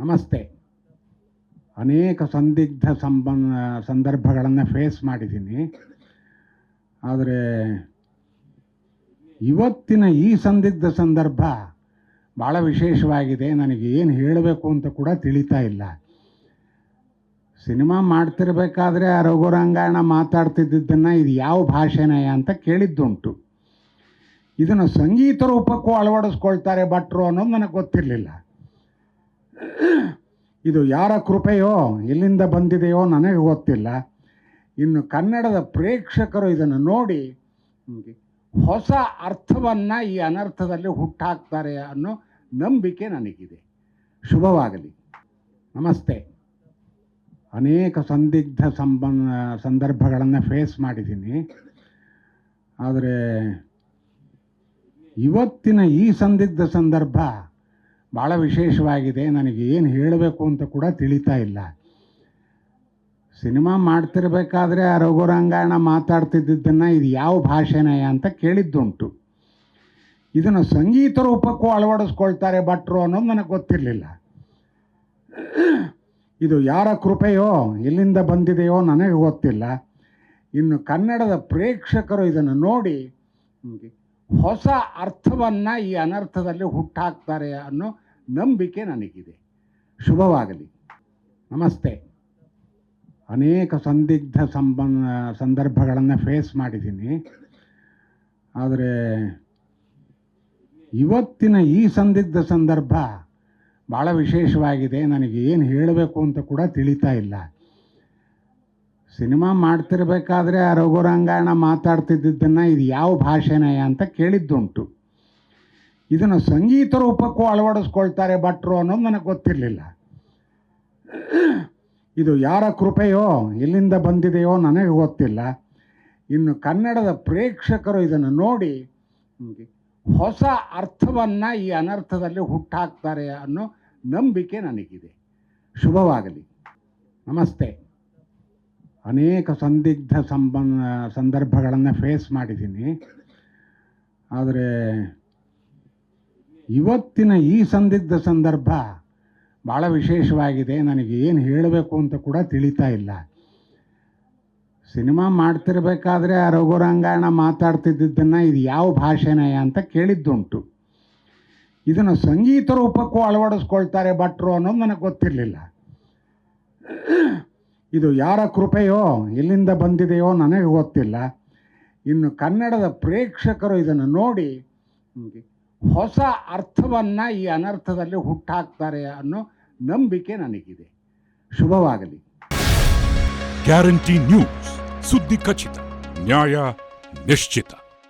ನಮಸ್ತೆ. ಅನೇಕ ಸಂದಿಗ್ಧ ಸಂಬಂಧ ಸಂದರ್ಭಗಳನ್ನು ಫೇಸ್ ಮಾಡಿದ್ದೀನಿ. ಆದರೆ ಇವತ್ತಿನ ಈ ಸಂದಿಗ್ಧ ಸಂದರ್ಭ ಭಾಳ ವಿಶೇಷವಾಗಿದೆ. ನನಗೆ ಏನು ಹೇಳಬೇಕು ಅಂತ ಕೂಡ ತಿಳಿತಾ ಇಲ್ಲ. ಸಿನಿಮಾ ಮಾಡ್ತಿರ್ಬೇಕಾದ್ರೆ ಆ ರಘುರಂಗಾಯಣ ಮಾತಾಡ್ತಿದ್ದನ್ನು ಇದು ಯಾವ ಭಾಷೆನಯ ಅಂತ ಕೇಳಿದ್ದುಂಟು. ಇದನ್ನು ಸಂಗೀತ ರೂಪಕ್ಕೂ ಅಳವಡಿಸ್ಕೊಳ್ತಾರೆ ಭಟ್ರು ಅನ್ನೋದು ನನಗೆ ಗೊತ್ತಿರಲಿಲ್ಲ. ಇದು ಯಾರ ಕೃಪೆಯೋ, ಎಲ್ಲಿಂದ ಬಂದಿದೆಯೋ ನನಗೆ ಗೊತ್ತಿಲ್ಲ. ಇನ್ನು ಕನ್ನಡದ ಪ್ರೇಕ್ಷಕರು ಇದನ್ನು ನೋಡಿ ಹೊಸ ಅರ್ಥವನ್ನು ಈ ಅನರ್ಥದಲ್ಲಿ ಹುಟ್ಟಾಕ್ತಾರೆ ಅನ್ನೋ ನಂಬಿಕೆ ನನಗಿದೆ. ಶುಭವಾಗಲಿ. ನಮಸ್ತೆ. ಅನೇಕ ಸಂದಿಗ್ಧ ಸಂಬಂಧ, ಸಂದರ್ಭಗಳನ್ನು ಫೇಸ್ ಮಾಡಿದ್ದೀನಿ. ಆದರೆ ಇವತ್ತಿನ ಈ ಸಂದಿಗ್ಧ ಸಂದರ್ಭ ಭಾಳ ವಿಶೇಷವಾಗಿದೆ. ನನಗೆ ಏನು ಹೇಳಬೇಕು ಅಂತ ಕೂಡ ತಿಳಿತಾ ಇಲ್ಲ. ಸಿನಿಮಾ ಮಾಡ್ತಿರ್ಬೇಕಾದ್ರೆ ಆ ರಘುರಂಗಾಯಣ ಮಾತಾಡ್ತಿದ್ದನ್ನು ಇದು ಯಾವ ಭಾಷೆನಯ ಅಂತ ಕೇಳಿದ್ದುಂಟು. ಇದನ್ನು ಸಂಗೀತ ರೂಪಕ್ಕೂ ಅಳವಡಿಸ್ಕೊಳ್ತಾರೆ ಭಟ್ರು ಅನ್ನೋದು ನನಗೆ ಗೊತ್ತಿರಲಿಲ್ಲ. ಇದು ಯಾರ ಕೃಪೆಯೋ, ಎಲ್ಲಿಂದ ಬಂದಿದೆಯೋ ನನಗೆ ಗೊತ್ತಿಲ್ಲ. ಇನ್ನು ಕನ್ನಡದ ಪ್ರೇಕ್ಷಕರು ಇದನ್ನು ನೋಡಿ ಹೊಸ ಅರ್ಥವನ್ನು ಈ ಅನರ್ಥದಲ್ಲಿ ಹುಟ್ಟಾಕ್ತಾರೆ ಅನ್ನೋ ನಂಬಿಕೆ ನನಗಿದೆ. ಶುಭವಾಗಲಿ. ನಮಸ್ತೆ. ಅನೇಕ ಸಂದಿಗ್ಧ ಸಂಬಂಧ ಸಂದರ್ಭಗಳನ್ನು ಫೇಸ್ ಮಾಡಿದ್ದೀನಿ. ಆದರೆ ಇವತ್ತಿನ ಈ ಸಂದಿಗ್ಧ ಸಂದರ್ಭ ಭಾಳ ವಿಶೇಷವಾಗಿದೆ. ನನಗೆ ಏನು ಹೇಳಬೇಕು ಅಂತ ಕೂಡ ತಿಳಿತಾ ಇಲ್ಲ. ಸಿನಿಮಾ ಮಾಡ್ತಿರ್ಬೇಕಾದ್ರೆ ಆ ರಘುರಂಗಾಯಣ ಮಾತಾಡ್ತಿದ್ದನ್ನು ಇದು ಯಾವ ಭಾಷೆನಯ ಅಂತ ಕೇಳಿದ್ದುಂಟು. ಇದನ್ನು ಸಂಗೀತ ರೂಪಕ್ಕೂ ಅಳವಡಿಸ್ಕೊಳ್ತಾರೆ ಭಟ್ರು ಅನ್ನೋದು ನನಗೆ ಗೊತ್ತಿರಲಿಲ್ಲ. ಇದು ಯಾರ ಕೃಪೆಯೋ, ಎಲ್ಲಿಂದ ಬಂದಿದೆಯೋ ನನಗೆ ಗೊತ್ತಿಲ್ಲ. ಇನ್ನು ಕನ್ನಡದ ಪ್ರೇಕ್ಷಕರು ಇದನ್ನು ನೋಡಿ ಹೊಸ ಅರ್ಥವನ್ನು ಈ ಅನರ್ಥದಲ್ಲಿ ಹುಟ್ಟಾಕ್ತಾರೆ ಅನ್ನೋ ನಂಬಿಕೆ ನನಗಿದೆ. ಶುಭವಾಗಲಿ. ನಮಸ್ತೆ. ಅನೇಕ ಸಂದಿಗ್ಧ ಸಂಬಂಧ, ಸಂದರ್ಭಗಳನ್ನು ಫೇಸ್ ಮಾಡಿದ್ದೀನಿ. ಆದರೆ ಇವತ್ತಿನ ಈ ಸಂದಿಗ್ಧ ಸಂದರ್ಭ ಭಾಳ ವಿಶೇಷವಾಗಿದೆ. ನನಗೆ ಏನು ಹೇಳಬೇಕು ಅಂತ ಕೂಡ ತಿಳಿತಾ ಇಲ್ಲ. ಸಿನಿಮಾ ಮಾಡ್ತಿರ್ಬೇಕಾದ್ರೆ ಆ ರಘುರಂಗಾಯಣ ಮಾತಾಡ್ತಿದ್ದನ್ನು ಇದು ಯಾವ ಭಾಷೆನಯ ಅಂತ ಕೇಳಿದ್ದುಂಟು. ಇದನ್ನು ಸಂಗೀತ ರೂಪಕ್ಕೂ ಅಳವಡಿಸ್ಕೊಳ್ತಾರೆ ಭಟ್ರು ಅನ್ನೋದು ನನಗೆ ಗೊತ್ತಿರಲಿಲ್ಲ. ಇದು ಯಾರ ಕೃಪೆಯೋ, ಎಲ್ಲಿಂದ ಬಂದಿದೆಯೋ ನನಗೆ ಗೊತ್ತಿಲ್ಲ. ಇನ್ನು ಕನ್ನಡದ ಪ್ರೇಕ್ಷಕರು ಇದನ್ನು ನೋಡಿ ಹೊಸ ಅರ್ಥವನ್ನು ಈ ಅನರ್ಥದಲ್ಲಿ ಹುಟ್ಟಾಕ್ತಾರೆ ಅನ್ನೋ ನಂಬಿಕೆ ನನಗಿದೆ. ಶುಭವಾಗಲಿ. Guarantee news. ಸುದ್ದಿ ಖಚಿತ. ನ್ಯಾಯ ನಿಶ್ಚಿತ.